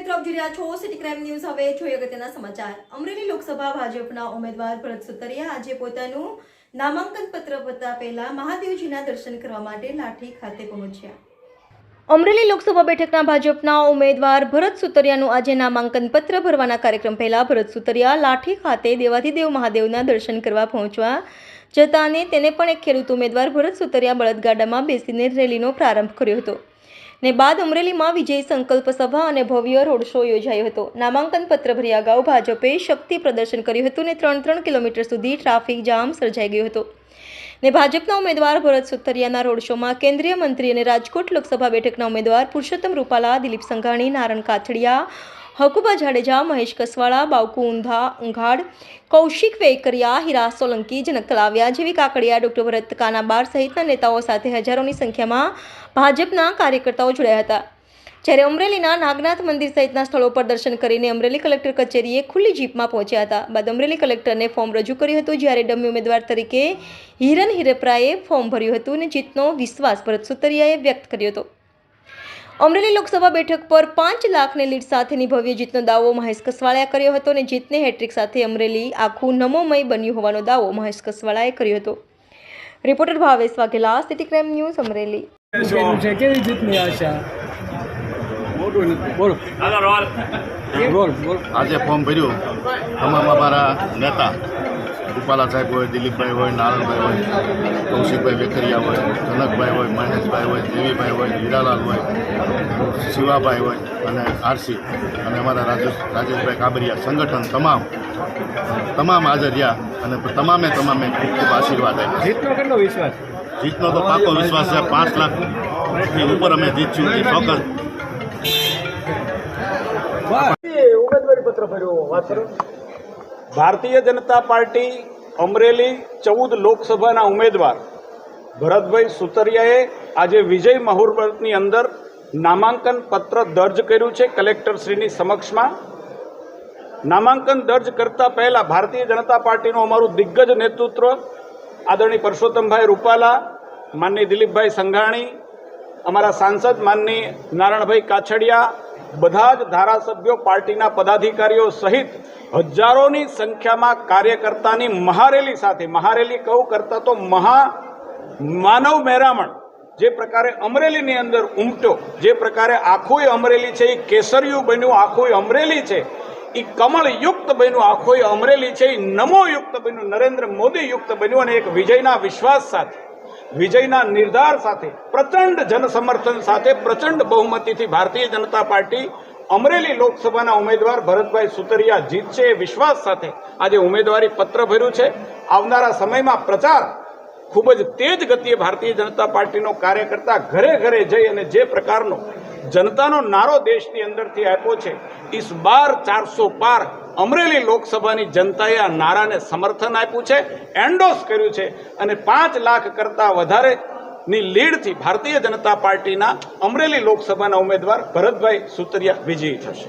મિત્રો ન્યૂઝ હવે જોઈએ અગત્યના સમાચાર. અમરેલી લોકસભા ભાજપના ઉમેદવાર ભરત સુતરિયા આજે પોતાનું નામાંકન પત્ર ભરતા પહેલા મહાદેવજીના દર્શન કરવા માટે લાઠી ખાતે પહોંચ્યા. અમરેલી લોકસભા બેઠકના ભાજપના ઉમેદવાર ભરત સુતરિયાનું આજે નામાંકન પત્ર ભરવાના કાર્યક્રમ પહેલા ભરત સુતરિયા લાઠી ખાતે દેવાધિદેવ મહાદેવના દર્શન કરવા પહોંચવા જતા અને તેને પણ એક ખેડૂત ઉમેદવાર ભરત સુતરિયા બળદગાડામાં બેસીને રેલીનો પ્રારંભ કર્યો હતો. ને બાદ અમરેલીમાં વિજય સંકલ્પ સભા અને ભવ્ય રોડ શો યોજાયો હતો. નામાંકન પત્ર ભર્યા અગાઉ ભાજપે શક્તિ પ્રદર્શન કર્યું હતું ને ત્રણ ત્રણ કિલોમીટર સુધી ટ્રાફિક જામ સર્જાઈ ગયો હતો. ને ભાજપના ઉમેદવાર ભરત સુથરિયાના રોડ શોમાં કેન્દ્રીય મંત્રી અને રાજકોટ લોકસભા બેઠકના ઉમેદવાર પુરુષોત્તમ રૂપાલા, દિલીપ સંઘાણી, નારણ કાછડિયા હકુબા જાડેજા, મહેશ કસવાળા, બાવકુ ઊંધા, ઊંઘાડ, કૌશિક વેકરિયા, હીરા સોલંકી, જનક કલાવ્યા જેવી કાકડિયા, ડોક્ટર ભરત કાનાબાર સહિતના નેતાઓ સાથે હજારોની સંખ્યામાં ભાજપના કાર્યકર્તાઓ જોડાયા હતા. જ્યારે અમરેલીના નાગનાથ મંદિર સહિતના સ્થળો પર દર્શન કરીને અમરેલી કલેક્ટર કચેરીએ ખુલ્લી જીપમાં પહોંચ્યા હતા. બાદ અમરેલી કલેક્ટરને ફોર્મ રજૂ કર્યું હતું, જ્યારે ડમી ઉમેદવાર તરીકે હિરન હિરેપરાએ ફોર્મ ભર્યું હતું અને જીતનો વિશ્વાસ ભરત સુતરિયાએ વ્યક્ત કર્યો હતો. અમરેલી લોકસભા બેઠક પર પાંચ લાખની લીડ સાથેની ભવ્ય જીતનો દાવો મહેશ કસવાળાએ કર્યો હતો અને જીતને હેટ્રિક સાથે અમરેલી આખું નમોમય બન્યું હોવાનો દાવો મહેશ કસવાળાએ કર્યો હતો. Reporter Bhavesh Vaghela city crime news Amreli. કેવી જીતની આશા? બોલો. બોલ બોલ. આજે ફોર્મ ભર્યું તમામ અમારા નેતા. રૂપાલા સાહેબ હોય દિલીપભાઈ હોય નારણભાઈ હોય કૌશિકભાઈ વેખરિયા હોય કનકભાઈ હોય મહેશભાઈ હોય દેવીભાઈ હોય હીરાલાલ હોય શિવાભાઈ હોય અને આરસી અને અમારા રાજેશ રાજેશભાઈ કાબરિયા. સંગઠન તમામ તમામ હાજર રહ્યા અને તમામે તમામે ખૂબ ખૂબ આશીર્વાદ આપ્યા. જીતનો કેટલો વિશ્વાસ? જીતનો તો પાકો વિશ્વાસ છે. પાંચ લાખથી ઉપર અમે જીતશું એ ચોક્કસ ઉમેદવારી પત્ર ભર્યો. વાત કરો. ભારતીય જનતા પાર્ટી અમરેલી ચૌદ લોકસભાના ઉમેદવાર ભરતભાઈ સુતરિયાએ આજે વિજય મુહૂર્તની અંદર નામાંકન પત્ર દર્જ કર્યું છે કલેક્ટરશ્રીની સમક્ષમાં. નામાંકન દર્જ કરતા પહેલા ભારતીય જનતા પાર્ટીનું અમારું દિગ્ગજ નેતૃત્વ આદરણીય પરસોત્તમભાઈ રૂપાલા માનની દિલીપભાઈ સંઘાણી, અમારા સાંસદ માનની નારાયણભાઈ કાછડિયા બધા જ ધારાસભ્યો પાર્ટીના પદાધિકારીઓ સહિત હજારોની સંખ્યામાં કાર્યકર્તાની મહારેલી સાથે, મહારેલી કહું કરતા તો મહા માનવ મેરામણ, જે પ્રકારે અમરેલીની અંદર ઉમટ્યો, જે પ્રકારે આખું અમરેલી છે, એ કેસરિયું બન્યું આખું અમરેલી છે, એ કમળયુક્ત બન્યું આખું અમરેલી છે, એ નમોયુક્ત બન્યું, નરેન્દ્ર મોદી યુક્ત બન્યું અને એક વિજયના વિશ્વાસ સાથે વિજયના નિર્ધાર સાથે, પ્રચંડ જનસમર્થન સાથે, પ્રચંડ બહુમતીથી ભારતીય જનતા પાર્ટી અમરેલી લોકસભાના ઉમેદવાર ભરતભાઈ સુતરિયા જીતશે એ વિશ્વાસ સાથે આજે ઉમેદવારી પત્ર ભર્યું છે. આવનારા સમયમાં પ્રચાર ખૂબ જ તેજ ગતિએ ભારતીય જનતા પાર્ટીનો કાર્યકર્તા ઘરે ઘરે જઈ અને જે પ્રકારનો જનતાનો નારો દેશની અંદરથી આપ્યો છે ઇસ બાર ચારસો પાર અમરેલી લોકસભાની જનતાએ આ નારાને સમર્થન આપ્યું છે એન્ડોસ કર્યું છે અને પાંચ લાખ કરતાં વધારેની લીડથી ભારતીય જનતા પાર્ટીના અમરેલી લોકસભાના ઉમેદવાર ભરતભાઈ સુતરિયા વિજયી થશે.